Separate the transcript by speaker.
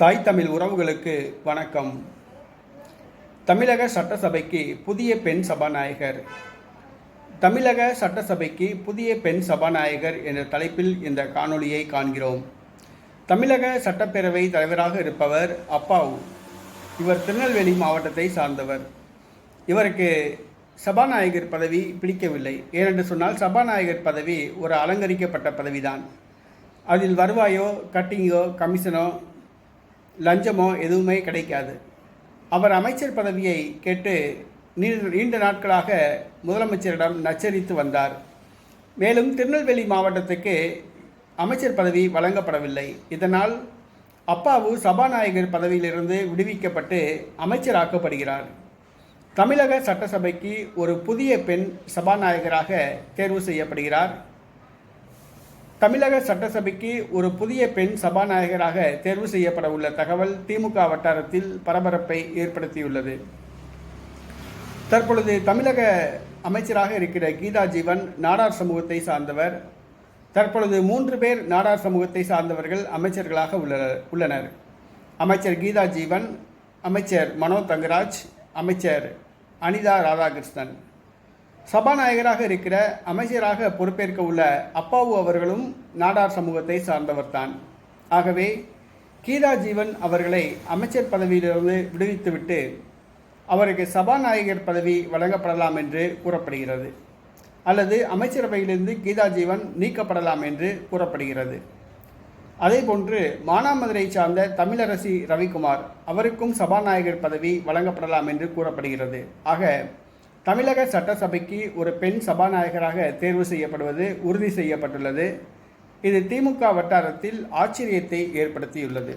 Speaker 1: தாய் தமிழ் உறவுகளுக்கு வணக்கம். தமிழக சட்டசபைக்கு புதிய பெண் சபாநாயகர். தமிழக சட்டசபைக்கு புதிய பெண் சபாநாயகர் என்ற தலைப்பில் இந்த காணொளியை காண்கிறோம். தமிழக சட்டப்பேரவை தலைவராக இருப்பவர் அப்பாவு. இவர் திருநெல்வேலி மாவட்டத்தை சார்ந்தவர். இவருக்கு சபாநாயகர் பதவி பிடிக்கவில்லை. ஏனென்று சொன்னால் சபாநாயகர் பதவி ஒரு அலங்கரிக்கப்பட்ட பதவிதான். அதில் வருவாயோ கட்டிங்கோ கமிஷனோ லஞ்சமோ எதுவுமே கிடைக்காது. அவர் அமைச்சர் பதவியை கேட்டு நீண்ட நீண்ட நாட்களாக முதலமைச்சரிடம் நச்சரித்து வந்தார். மேலும் திருநெல்வேலி மாவட்டத்துக்கு அமைச்சர் பதவி வழங்கப்படவில்லை. இதனால் அப்பாவு சபாநாயகர் பதவியிலிருந்து விடுவிக்கப்பட்டு அமைச்சராக்கப்படுகிறார். தமிழக சட்டசபைக்கு ஒரு புதிய பெண் சபாநாயகராக தேர்வு செய்யப்படுகிறார். தமிழக சட்டசபைக்கு ஒரு புதிய பெண் சபாநாயகராக தேர்வு செய்யப்பட உள்ள தகவல் திமுக வட்டாரத்தில் பரபரப்பை ஏற்படுத்தியுள்ளது. தற்பொழுது தமிழக அமைச்சராக இருக்கிற கீதா ஜீவன் நாடார் சமூகத்தை சார்ந்தவர். தற்பொழுது மூன்று பேர் நாடார் சமூகத்தை சார்ந்தவர்கள் அமைச்சர்களாக உள்ளனர் உள்ளனர். அமைச்சர் கீதா ஜீவன் அமைச்சர் மனோ தங்கராஜ் அமைச்சர் அனிதா ராதாகிருஷ்ணன். சபாநாயகராக இருக்கிற அமைச்சராக பொறுப்பேற்க உள்ள அப்பாவு அவர்களும் நாடார் சமூகத்தை சார்ந்தவர்தான். ஆகவே கீதா ஜீவன் அவர்களை அமைச்சர் பதவியிலிருந்து விடுவித்துவிட்டு அவருக்கு சபாநாயகர் பதவி வழங்கப்படலாம் என்று கூறப்படுகிறது. அல்லது அமைச்சரவையிலிருந்து கீதா ஜீவன் நீக்கப்படலாம் என்று கூறப்படுகிறது. அதேபோன்று மானாமதுரை சார்ந்த தமிழரசி ரவிக்குமார் அவருக்கும் சபாநாயகர் பதவி வழங்கப்படலாம் என்று கூறப்படுகிறது. ஆக தமிழக சட்டசபைக்கு ஒரு பெண் சபாநாயகராக தேர்வு செய்யப்படுவது உறுதி செய்யப்பட்டுள்ளது. இது திமுக வட்டாரத்தில் ஆச்சரியத்தை ஏற்படுத்தியுள்ளது.